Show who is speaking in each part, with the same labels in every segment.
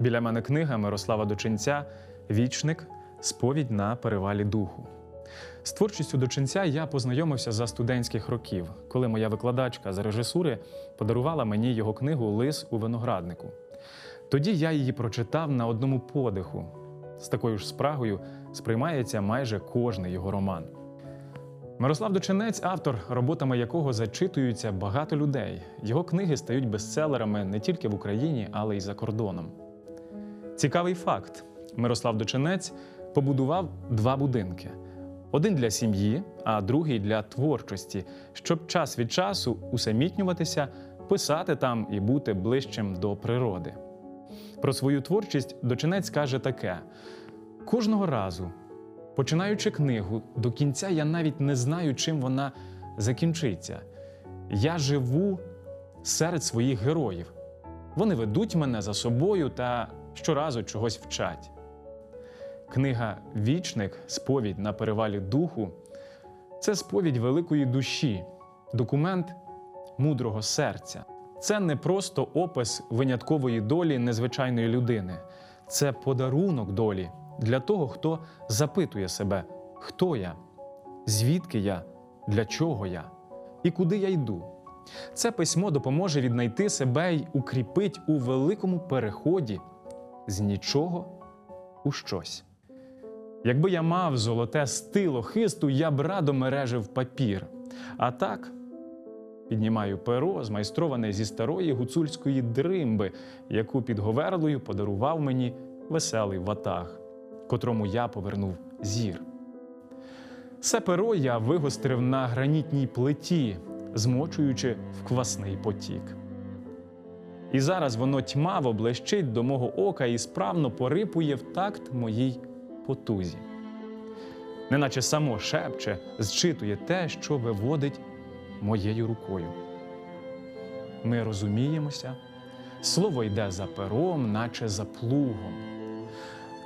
Speaker 1: Біля мене книга Мирослава Дочинця Вічник Сповідь на перевалі духу. З творчістю дочинця я познайомився за студентських років, коли моя викладачка з режисури подарувала мені його книгу Лис у винограднику. Тоді я її прочитав на одному подиху. З такою ж спрагою сприймається майже кожний його роман. Мирослав Дочинець, автор, роботами якого зачитуються багато людей. Його книги стають бестселерами не тільки в Україні, але й за кордоном. Цікавий факт: Мирослав Дочинець побудував два будинки: один для сім'ї, а другий для творчості, щоб час від часу усамітнюватися, писати там і бути ближчим до природи. Про свою творчість Дочинець каже таке: кожного разу, починаючи книгу, до кінця я навіть не знаю, чим вона закінчиться. Я живу серед своїх героїв. Вони ведуть мене за собою та щоразу чогось вчать. Книга Вічник Сповідь на перевалі духу це сповідь великої душі, документ мудрого серця. Це не просто опис виняткової долі незвичайної людини, це подарунок долі для того, хто запитує себе, хто я, звідки я, для чого я і куди я йду. Це письмо допоможе віднайти себе й укріпить у великому переході з нічого у щось. Якби я мав золоте стило хисту, я б радо мережив папір. А так піднімаю перо, змайстроване зі старої гуцульської дримби, яку під говерлою подарував мені веселий ватаг, котрому я повернув зір. Це перо я вигострив на гранітній плиті, змочуючи в квасний потік. І зараз воно тьмаво блищить до мого ока і справно порипує в такт моїй потузі. Неначе само шепче, зчитує те, що виводить моєю рукою. Ми розуміємося, слово йде за пером, наче за плугом.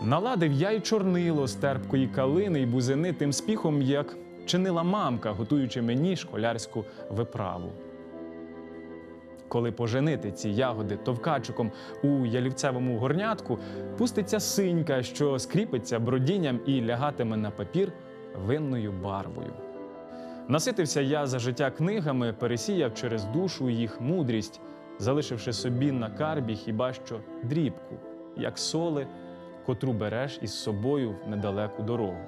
Speaker 1: Наладив я й чорнило з терпкої калини й бузини тим спіхом, як чинила мамка, готуючи мені школярську виправу. Коли поженити ці ягоди товкачиком у ялівцевому горнятку, пуститься синька, що скріпиться бродінням і лягатиме на папір винною барвою. Наситився я за життя книгами, пересіяв через душу їх мудрість, залишивши собі на карбі хіба що дрібку, як соли, котру береш із собою в недалеку дорогу.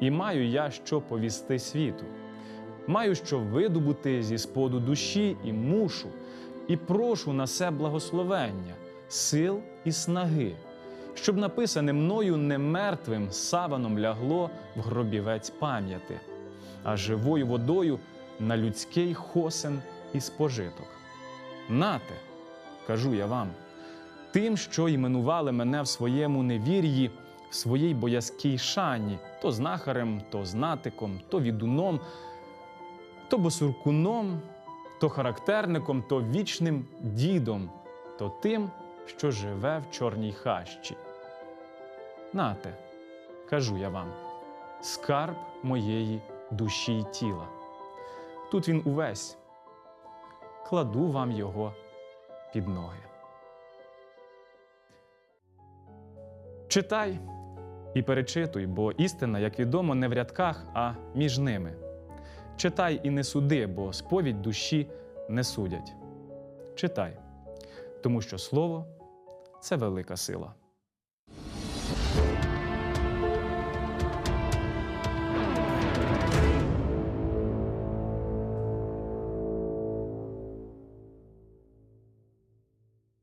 Speaker 1: І маю я що повісти світу. Маю що видобути зі споду душі і мушу, і прошу на се благословення, сил і снаги, щоб написане мною не мертвим саваном лягло в гробівець пам'яти, а живою водою на людський хосен і спожиток. Нате, кажу я вам, тим, що іменували мене в своєму невір'ї, в своїй боязкій шані, то знахарем, то знатиком, то відуном, то босуркуном, то характерником, то вічним дідом, то тим, що живе в чорній хащі. Нате, кажу я вам, скарб моєї душі й тіла. Тут він увесь. Кладу вам його під ноги. Читай і перечитуй, бо істина, як відомо, не в рядках, а між ними. Читай і не суди, бо сповідь душі не судять. Читай, тому що слово це велика сила.